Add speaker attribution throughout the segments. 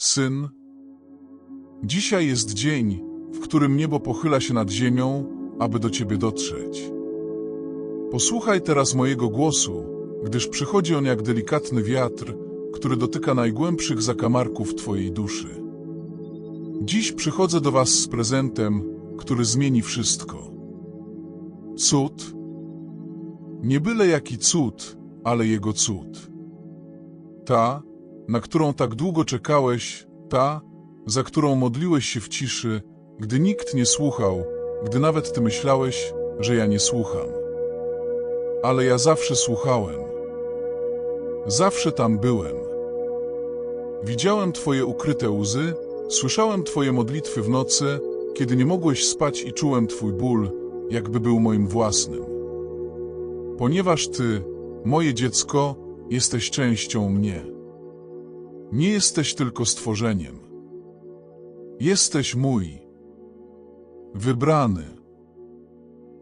Speaker 1: Syn, dzisiaj jest dzień, w którym niebo pochyla się nad ziemią, aby do Ciebie dotrzeć. Posłuchaj teraz mojego głosu, gdyż przychodzi on jak delikatny wiatr, który dotyka najgłębszych zakamarków Twojej duszy. Dziś przychodzę do Was z prezentem, który zmieni wszystko. Cud? Nie byle jaki cud, ale Jego cud. Ta, na którą tak długo czekałeś, ta, za którą modliłeś się w ciszy, gdy nikt nie słuchał, gdy nawet Ty myślałeś, że ja nie słucham. Ale ja zawsze słuchałem. Zawsze tam byłem. Widziałem Twoje ukryte łzy, słyszałem Twoje modlitwy w nocy, kiedy nie mogłeś spać i czułem Twój ból, jakby był moim własnym. Ponieważ Ty, moje dziecko, jesteś częścią mnie. Nie jesteś tylko stworzeniem. Jesteś mój. Wybrany.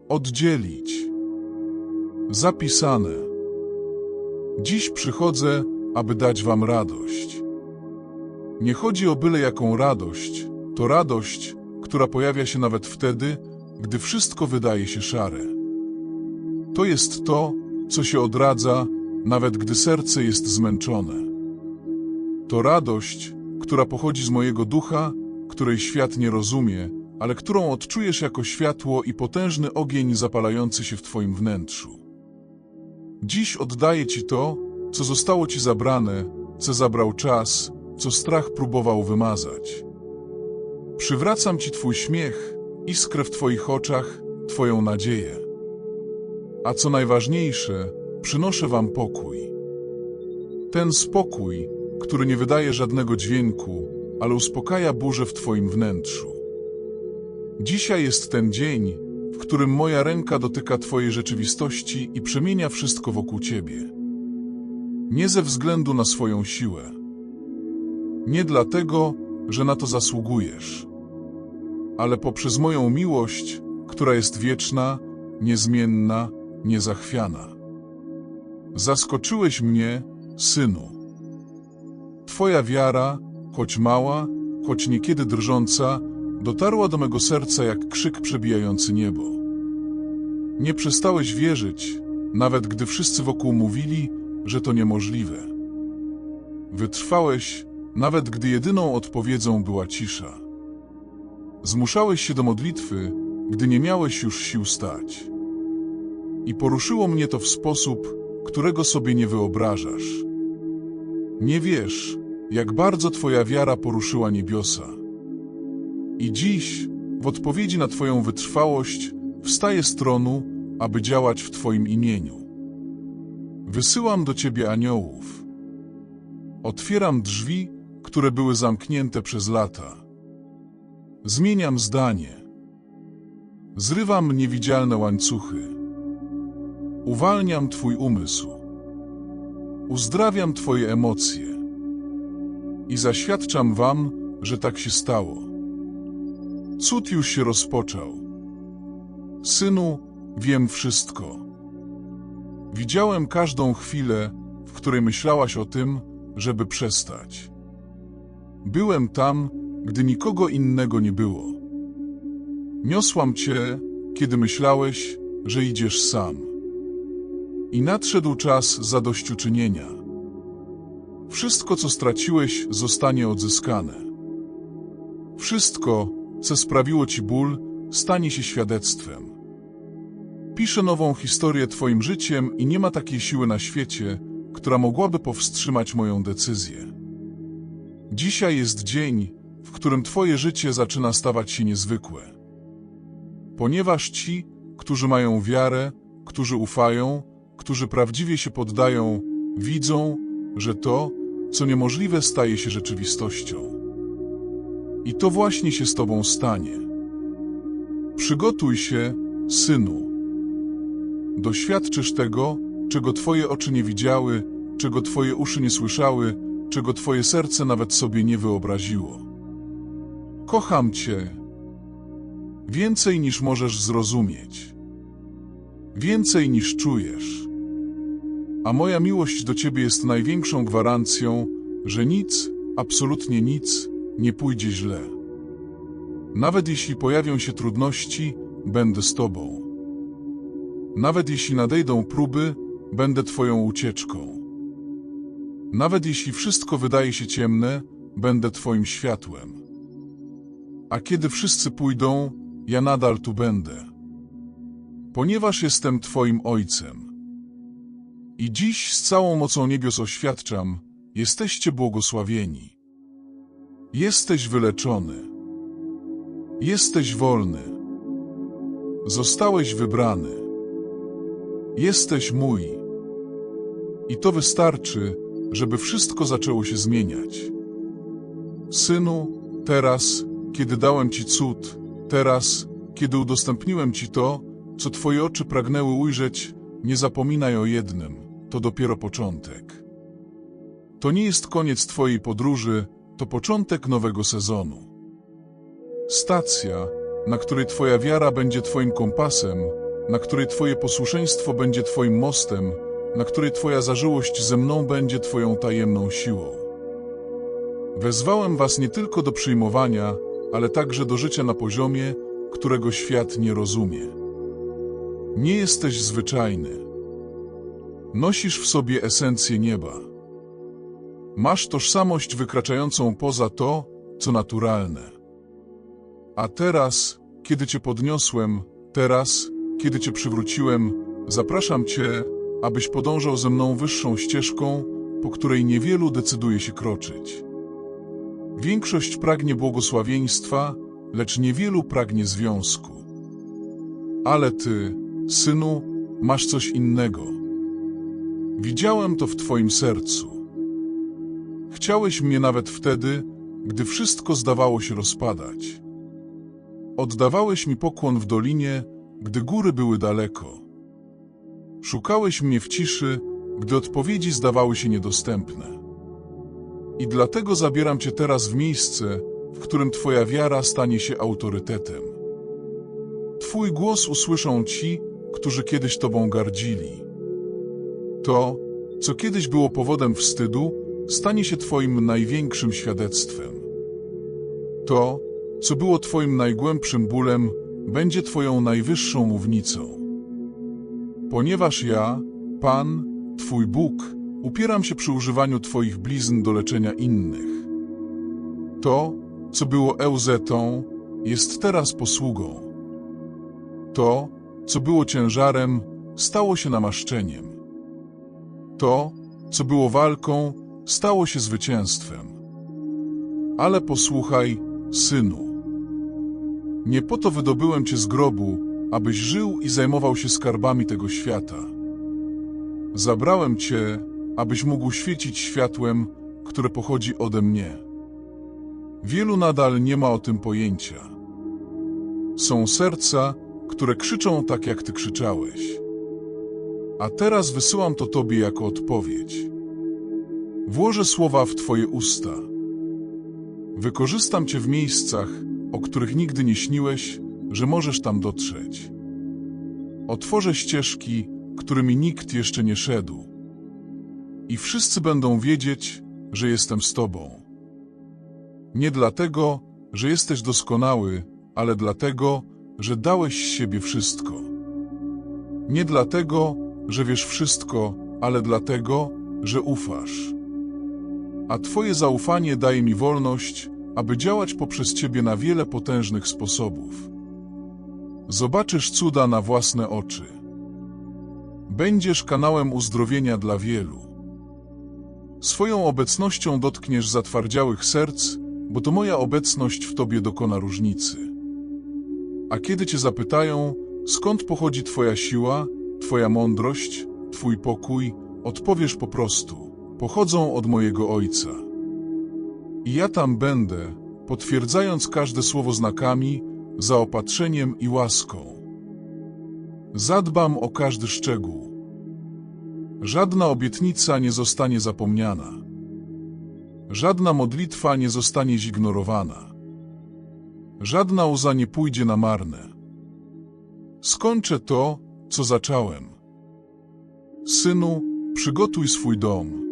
Speaker 1: Oddzielić. Zapisane. Dziś przychodzę, aby dać Wam radość. Nie chodzi o byle jaką radość, to radość, która pojawia się nawet wtedy, gdy wszystko wydaje się szare. To jest to, co się odradza, nawet gdy serce jest zmęczone. To radość, która pochodzi z mojego ducha, której świat nie rozumie, ale którą odczujesz jako światło i potężny ogień zapalający się w Twoim wnętrzu. Dziś oddaję Ci to, co zostało Ci zabrane, co zabrał czas, co strach próbował wymazać. Przywracam Ci Twój śmiech, iskrę w Twoich oczach, Twoją nadzieję. A co najważniejsze, przynoszę Wam pokój. Ten spokój, który nie wydaje żadnego dźwięku, ale uspokaja burzę w Twoim wnętrzu. Dzisiaj jest ten dzień, w którym moja ręka dotyka Twojej rzeczywistości i przemienia wszystko wokół Ciebie. Nie ze względu na swoją siłę. Nie dlatego, że na to zasługujesz, ale poprzez moją miłość, która jest wieczna, niezmienna, niezachwiana. Zaskoczyłeś mnie, synu. Twoja wiara, choć mała, choć niekiedy drżąca, dotarła do mego serca jak krzyk przebijający niebo. Nie przestałeś wierzyć, nawet gdy wszyscy wokół mówili, że to niemożliwe. Wytrwałeś, nawet gdy jedyną odpowiedzią była cisza. Zmuszałeś się do modlitwy, gdy nie miałeś już sił stać. I poruszyło mnie to w sposób, którego sobie nie wyobrażasz. Nie wiesz, jak bardzo Twoja wiara poruszyła niebiosa. I dziś, w odpowiedzi na Twoją wytrwałość, wstaję z tronu, aby działać w Twoim imieniu. Wysyłam do Ciebie aniołów. Otwieram drzwi, które były zamknięte przez lata. Zmieniam zdanie. Zrywam niewidzialne łańcuchy. Uwalniam Twój umysł. Uzdrawiam Twoje emocje. I zaświadczam Wam, że tak się stało. Cud już się rozpoczął. Synu, wiem wszystko. Widziałem każdą chwilę, w której myślałaś o tym, żeby przestać. Byłem tam, gdy nikogo innego nie było. Niosłam cię, kiedy myślałeś, że idziesz sam. I nadszedł czas zadośćuczynienia. Wszystko, co straciłeś, zostanie odzyskane. Wszystko, co sprawiło ci ból, stanie się świadectwem. Piszę nową historię Twoim życiem i nie ma takiej siły na świecie, która mogłaby powstrzymać moją decyzję. Dzisiaj jest dzień, w którym Twoje życie zaczyna stawać się niezwykłe. Ponieważ ci, którzy mają wiarę, którzy ufają, którzy prawdziwie się poddają, widzą, że to, co niemożliwe, staje się rzeczywistością. I to właśnie się z Tobą stanie. Przygotuj się, synu. Doświadczysz tego, czego Twoje oczy nie widziały, czego Twoje uszy nie słyszały, czego Twoje serce nawet sobie nie wyobraziło. Kocham Cię. Więcej niż możesz zrozumieć. Więcej niż czujesz. A moja miłość do Ciebie jest największą gwarancją, że nic, absolutnie nic nie pójdzie źle. Nawet jeśli pojawią się trudności, będę z Tobą. Nawet jeśli nadejdą próby, będę Twoją ucieczką. Nawet jeśli wszystko wydaje się ciemne, będę Twoim światłem. A kiedy wszyscy pójdą, ja nadal tu będę. Ponieważ jestem Twoim Ojcem. I dziś z całą mocą niebios oświadczam, jesteście błogosławieni. Jesteś wyleczony. Jesteś wolny. Zostałeś wybrany. Jesteś mój. I to wystarczy, żeby wszystko zaczęło się zmieniać. Synu, teraz, kiedy dałem Ci cud, teraz, kiedy udostępniłem Ci to, co Twoje oczy pragnęły ujrzeć, nie zapominaj o jednym, to dopiero początek. To nie jest koniec Twojej podróży, to początek nowego sezonu. Stacja, na której Twoja wiara będzie Twoim kompasem, na której Twoje posłuszeństwo będzie Twoim mostem, na której Twoja zażyłość ze mną będzie Twoją tajemną siłą. Wezwałem Was nie tylko do przyjmowania, ale także do życia na poziomie, którego świat nie rozumie. Nie jesteś zwyczajny. Nosisz w sobie esencję nieba. Masz tożsamość wykraczającą poza to, co naturalne. A teraz, kiedy Cię podniosłem, teraz, kiedy Cię przywróciłem, zapraszam Cię, abyś podążał ze mną wyższą ścieżką, po której niewielu decyduje się kroczyć. Większość pragnie błogosławieństwa, lecz niewielu pragnie związku. Ale Ty, synu, masz coś innego. Widziałem to w Twoim sercu. Chciałeś mnie nawet wtedy, gdy wszystko zdawało się rozpadać. Oddawałeś mi pokłon w dolinie, gdy góry były daleko. Szukałeś mnie w ciszy, gdy odpowiedzi zdawały się niedostępne. I dlatego zabieram Cię teraz w miejsce, w którym Twoja wiara stanie się autorytetem. Twój głos usłyszą ci, którzy kiedyś Tobą gardzili. To, co kiedyś było powodem wstydu, stanie się Twoim największym świadectwem. To, co było Twoim najgłębszym bólem, będzie Twoją najwyższą mównicą. Ponieważ ja, Pan, Twój Bóg, upieram się przy używaniu Twoich blizn do leczenia innych. To, co było euzetą, jest teraz posługą. To, co było ciężarem, stało się namaszczeniem. To, co było walką, stało się zwycięstwem. Ale posłuchaj, synu. Nie po to wydobyłem cię z grobu, abyś żył i zajmował się skarbami tego świata. Zabrałem cię, abyś mógł świecić światłem, które pochodzi ode mnie. Wielu nadal nie ma o tym pojęcia. Są serca, które krzyczą tak, jak ty krzyczałeś. A teraz wysyłam to tobie jako odpowiedź. Włożę słowa w twoje usta. Wykorzystam cię w miejscach, o których nigdy nie śniłeś, że możesz tam dotrzeć. Otworzę ścieżki, którymi nikt jeszcze nie szedł. I wszyscy będą wiedzieć, że jestem z Tobą. Nie dlatego, że jesteś doskonały, ale dlatego, że dałeś z siebie wszystko. Nie dlatego, że wiesz wszystko, ale dlatego, że ufasz. A Twoje zaufanie daje mi wolność, aby działać poprzez Ciebie na wiele potężnych sposobów. Zobaczysz cuda na własne oczy. Będziesz kanałem uzdrowienia dla wielu. Swoją obecnością dotkniesz zatwardziałych serc, bo to moja obecność w Tobie dokona różnicy. A kiedy Cię zapytają, skąd pochodzi Twoja siła, Twoja mądrość, Twój pokój, odpowiesz po prostu, pochodzą od mojego Ojca. I ja tam będę, potwierdzając każde słowo znakami, zaopatrzeniem i łaską. Zadbam o każdy szczegół. Żadna obietnica nie zostanie zapomniana. Żadna modlitwa nie zostanie zignorowana. Żadna łza nie pójdzie na marne. Skończę to, co zacząłem. Synu, przygotuj swój dom.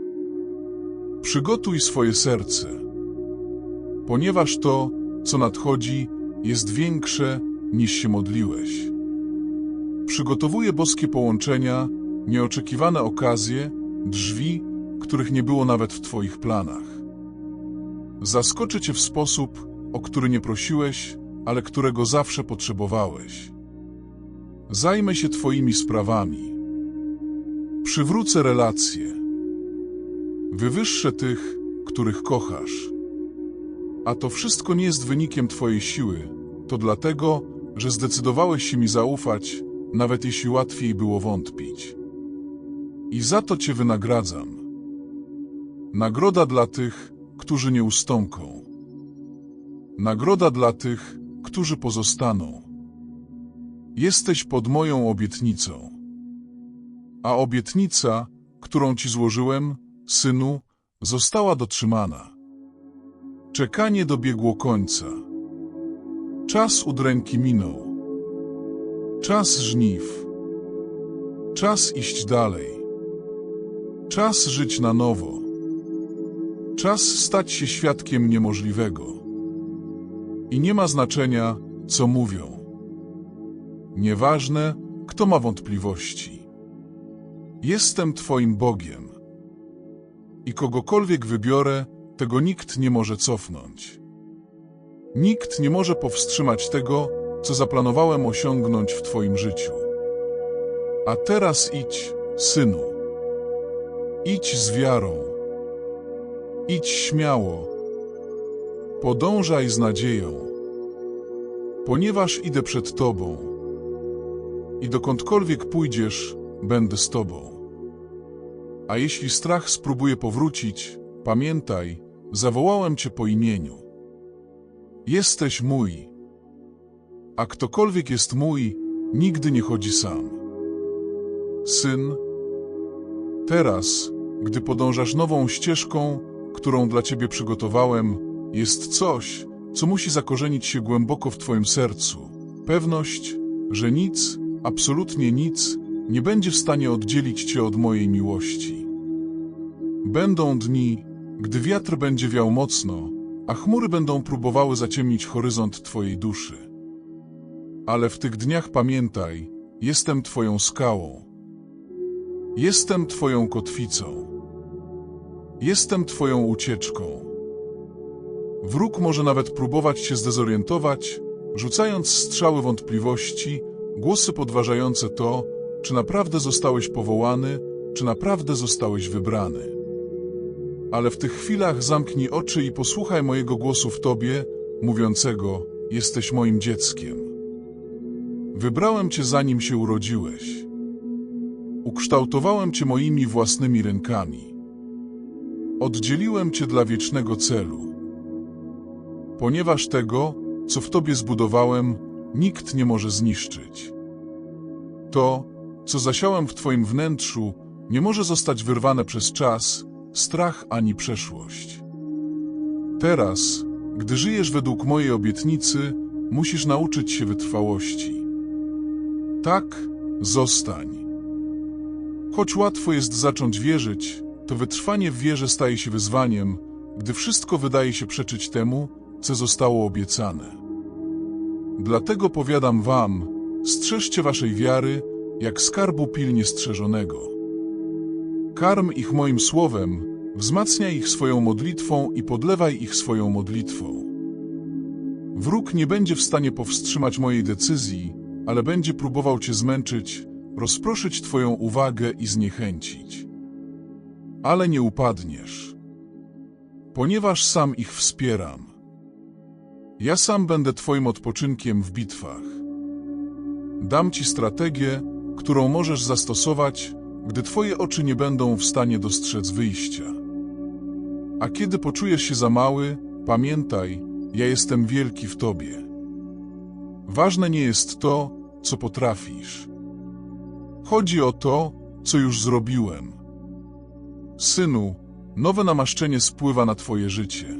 Speaker 1: Przygotuj swoje serce. ponieważ to, co nadchodzi, jest większe niż się modliłeś. Przygotowuję boskie połączenia, nieoczekiwane okazje, drzwi, których nie było nawet w Twoich planach. Zaskoczę Cię w sposób, o który nie prosiłeś, ale którego zawsze potrzebowałeś. Zajmę się Twoimi sprawami. Przywrócę relacje. Wywyższę tych, których kochasz. A to wszystko nie jest wynikiem Twojej siły, to dlatego, że zdecydowałeś się mi zaufać, nawet jeśli łatwiej było wątpić. I za to Cię wynagradzam. Nagroda dla tych, którzy nie ustąpią. Nagroda dla tych, którzy pozostaną. Jesteś pod moją obietnicą. A obietnica, którą Ci złożyłem, synu, została dotrzymana. Czekanie dobiegło końca. Czas udręki minął. Czas żniw. Czas iść dalej. Czas żyć na nowo. Czas stać się świadkiem niemożliwego. I nie ma znaczenia, co mówią. Nieważne, kto ma wątpliwości. Jestem Twoim Bogiem. I kogokolwiek wybiorę, tego nikt nie może cofnąć. Nikt nie może powstrzymać tego, co zaplanowałem osiągnąć w Twoim życiu. A teraz idź, synu. Idź z wiarą. Idź śmiało. Podążaj z nadzieją. Ponieważ idę przed Tobą. I dokądkolwiek pójdziesz, będę z Tobą. A jeśli strach spróbuje powrócić, pamiętaj, zawołałem Cię po imieniu. Jesteś mój. A ktokolwiek jest mój, nigdy nie chodzi sam. Syn, teraz, gdy podążasz nową ścieżką, którą dla Ciebie przygotowałem, jest coś, co musi zakorzenić się głęboko w Twoim sercu. Pewność, że nic, absolutnie nic, nie będzie w stanie oddzielić Cię od mojej miłości. Będą dni, gdy wiatr będzie wiał mocno, a chmury będą próbowały zaciemnić horyzont Twojej duszy. Ale w tych dniach pamiętaj, jestem Twoją skałą. Jestem Twoją kotwicą. Jestem Twoją ucieczką. Wróg może nawet próbować Cię zdezorientować, rzucając strzały wątpliwości, głosy podważające to, czy naprawdę zostałeś powołany, czy naprawdę zostałeś wybrany. Ale w tych chwilach zamknij oczy i posłuchaj mojego głosu w Tobie, mówiącego, jesteś moim dzieckiem. Wybrałem Cię zanim się urodziłeś. Ukształtowałem Cię moimi własnymi rękami. Oddzieliłem Cię dla wiecznego celu. Ponieważ tego, co w Tobie zbudowałem, nikt nie może zniszczyć. To, co zasiałem w Twoim wnętrzu, nie może zostać wyrwane przez czas, strach ani przeszłość. Teraz, gdy żyjesz według mojej obietnicy, musisz nauczyć się wytrwałości. Tak, zostań. Choć łatwo jest zacząć wierzyć, to wytrwanie w wierze staje się wyzwaniem, gdy wszystko wydaje się przeczyć temu, co zostało obiecane. Dlatego powiadam wam, strzeżcie waszej wiary, jak skarbu pilnie strzeżonego. Karm ich moim słowem, wzmacniaj ich swoją modlitwą i podlewaj ich swoją modlitwą. Wróg nie będzie w stanie powstrzymać mojej decyzji, ale będzie próbował cię zmęczyć, rozproszyć twoją uwagę i zniechęcić. Ale nie upadniesz, ponieważ sam ich wspieram. Ja sam będę twoim odpoczynkiem w bitwach. Dam ci strategię, którą możesz zastosować, gdy twoje oczy nie będą w stanie dostrzec wyjścia. A kiedy poczujesz się za mały, pamiętaj, ja jestem wielki w tobie. Ważne nie jest to, co potrafisz. Chodzi o to, co już zrobiłem. Synu, nowe namaszczenie spływa na twoje życie.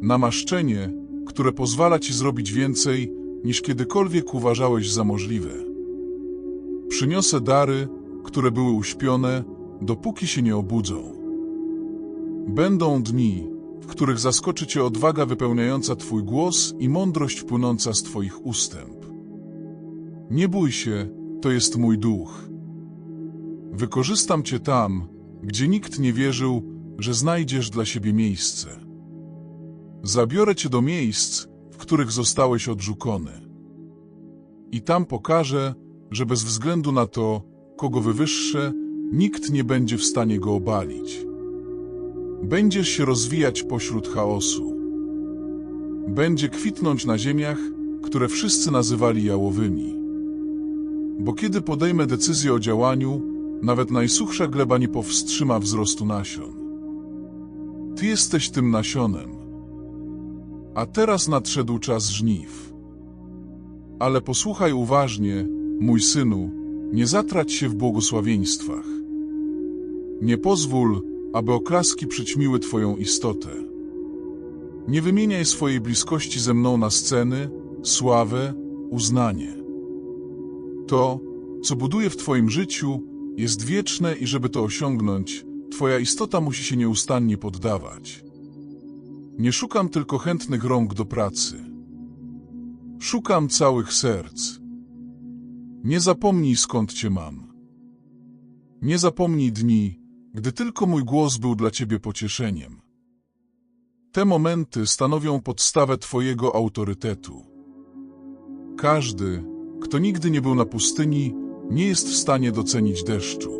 Speaker 1: Namaszczenie, które pozwala ci zrobić więcej, niż kiedykolwiek uważałeś za możliwe. Przyniosę dary, które były uśpione, dopóki się nie obudzą. Będą dni, w których zaskoczy cię odwaga wypełniająca twój głos i mądrość płynąca z twoich ustęp. Nie bój się, to jest mój duch. Wykorzystam cię tam, gdzie nikt nie wierzył, że znajdziesz dla siebie miejsce. Zabiorę cię do miejsc, w których zostałeś odrzucony. I tam pokażę, że bez względu na to, kogo wywyższę, nikt nie będzie w stanie go obalić. Będziesz się rozwijać pośród chaosu. Będzie kwitnąć na ziemiach, które wszyscy nazywali jałowymi. Bo kiedy podejmę decyzję o działaniu, nawet najsuchsza gleba nie powstrzyma wzrostu nasion. Ty jesteś tym nasionem. A teraz nadszedł czas żniw. Ale posłuchaj uważnie, mój synu, nie zatrać się w błogosławieństwach. Nie pozwól, aby oklaski przyćmiły Twoją istotę. Nie wymieniaj swojej bliskości ze mną na sceny, sławę, uznanie. To, co buduje w Twoim życiu, jest wieczne i żeby to osiągnąć, Twoja istota musi się nieustannie poddawać. Nie szukam tylko chętnych rąk do pracy. Szukam całych serc. Nie zapomnij skąd Cię mam. Nie zapomnij dni, gdy tylko mój głos był dla Ciebie pocieszeniem. Te momenty stanowią podstawę Twojego autorytetu. Każdy, kto nigdy nie był na pustyni, nie jest w stanie docenić deszczu.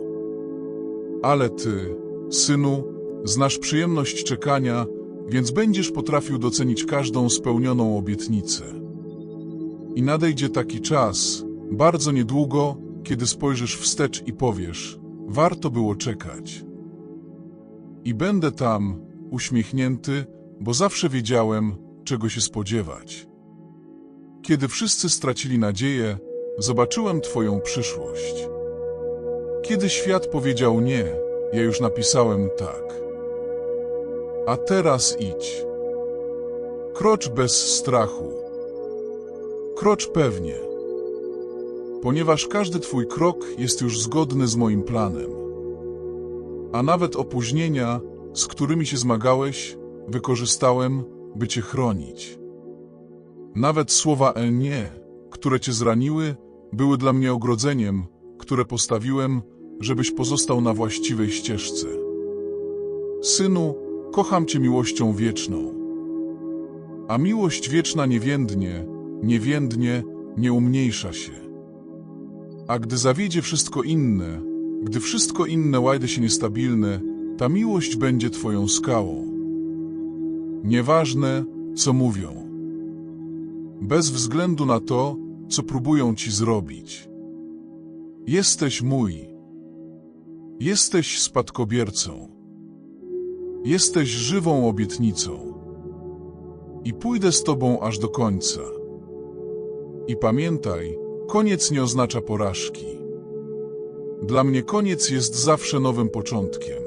Speaker 1: Ale Ty, synu, znasz przyjemność czekania, więc będziesz potrafił docenić każdą spełnioną obietnicę. I nadejdzie taki czas, bardzo niedługo, kiedy spojrzysz wstecz i powiesz, warto było czekać. I będę tam, uśmiechnięty, bo zawsze wiedziałem, czego się spodziewać. Kiedy wszyscy stracili nadzieję, zobaczyłem Twoją przyszłość. Kiedy świat powiedział nie, ja już napisałem tak. A teraz idź. Krocz bez strachu. Krocz pewnie. Ponieważ każdy Twój krok jest już zgodny z moim planem. A nawet opóźnienia, z którymi się zmagałeś, wykorzystałem, by Cię chronić. Nawet słowa El nie, które Cię zraniły, były dla mnie ogrodzeniem, które postawiłem, żebyś pozostał na właściwej ścieżce. Synu, kocham Cię miłością wieczną. A miłość wieczna nie więdnie, nie więdnie, nie umniejsza się. A gdy zawiedzie wszystko inne, gdy wszystko inne łajdy się niestabilne, ta miłość będzie Twoją skałą. Nieważne, co mówią. Bez względu na to, co próbują Ci zrobić. Jesteś mój. Jesteś spadkobiercą. Jesteś żywą obietnicą. I pójdę z Tobą aż do końca. I pamiętaj, koniec nie oznacza porażki. Dla mnie koniec jest zawsze nowym początkiem.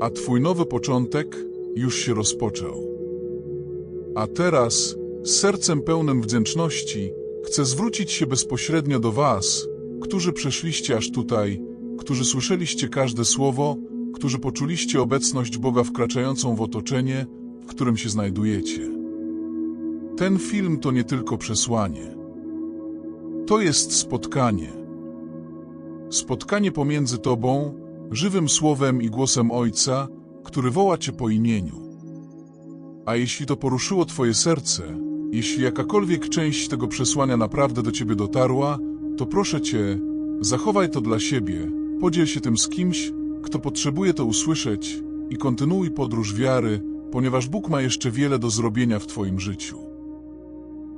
Speaker 1: A Twój nowy początek już się rozpoczął. A teraz, z sercem pełnym wdzięczności, chcę zwrócić się bezpośrednio do Was, którzy przeszliście aż tutaj, którzy słyszeliście każde słowo, którzy poczuliście obecność Boga wkraczającą w otoczenie, w którym się znajdujecie. Ten film to nie tylko przesłanie. To jest spotkanie. Spotkanie pomiędzy Tobą, żywym słowem i głosem Ojca, który woła Cię po imieniu. A jeśli to poruszyło Twoje serce, jeśli jakakolwiek część tego przesłania naprawdę do Ciebie dotarła, to proszę Cię, zachowaj to dla siebie, podziel się tym z kimś, kto potrzebuje to usłyszeć i kontynuuj podróż wiary, ponieważ Bóg ma jeszcze wiele do zrobienia w Twoim życiu.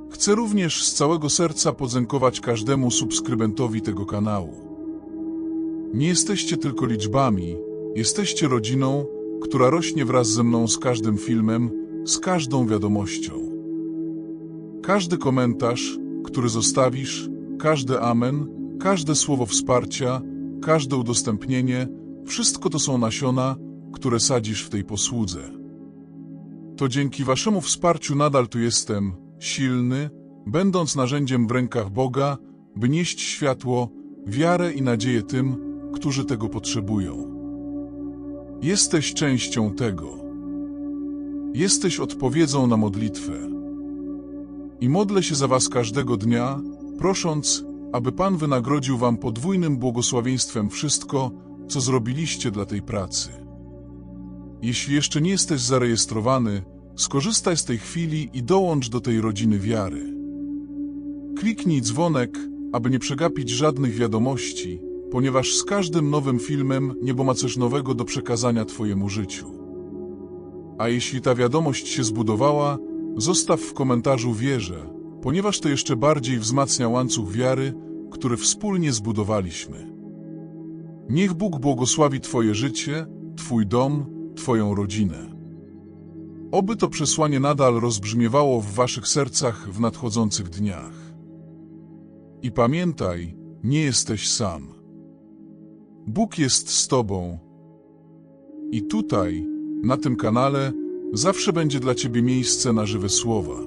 Speaker 1: Chcę również z całego serca podziękować każdemu subskrybentowi tego kanału. Nie jesteście tylko liczbami, jesteście rodziną, która rośnie wraz ze mną z każdym filmem, z każdą wiadomością. Każdy komentarz, który zostawisz, każdy amen, każde słowo wsparcia, każde udostępnienie, wszystko to są nasiona, które sadzisz w tej posłudze. To dzięki waszemu wsparciu nadal tu jestem, silny, będąc narzędziem w rękach Boga, by nieść światło, wiarę i nadzieję tym, którzy tego potrzebują. Jesteś częścią tego. Jesteś odpowiedzią na modlitwę. I modlę się za was każdego dnia, prosząc, aby Pan wynagrodził wam podwójnym błogosławieństwem wszystko, co zrobiliście dla tej pracy. Jeśli jeszcze nie jesteś zarejestrowany, skorzystaj z tej chwili i dołącz do tej rodziny wiary. Kliknij dzwonek, aby nie przegapić żadnych wiadomości, ponieważ z każdym nowym filmem niebo ma coś nowego do przekazania Twojemu życiu. A jeśli ta wiadomość się zbudowała, zostaw w komentarzu wierzę, ponieważ to jeszcze bardziej wzmacnia łańcuch wiary, który wspólnie zbudowaliśmy. Niech Bóg błogosławi Twoje życie, Twój dom, Twoją rodzinę. Oby to przesłanie nadal rozbrzmiewało w Waszych sercach w nadchodzących dniach. I pamiętaj, nie jesteś sam. Bóg jest z Tobą. I tutaj, na tym kanale, zawsze będzie dla Ciebie miejsce na żywe słowa.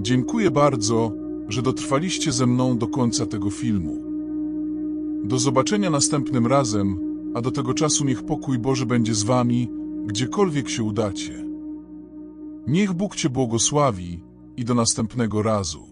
Speaker 1: Dziękuję bardzo, że dotrwaliście ze mną do końca tego filmu. Do zobaczenia następnym razem, a do tego czasu niech pokój Boży będzie z Wami, gdziekolwiek się udacie. Niech Bóg Cię błogosławi i do następnego razu.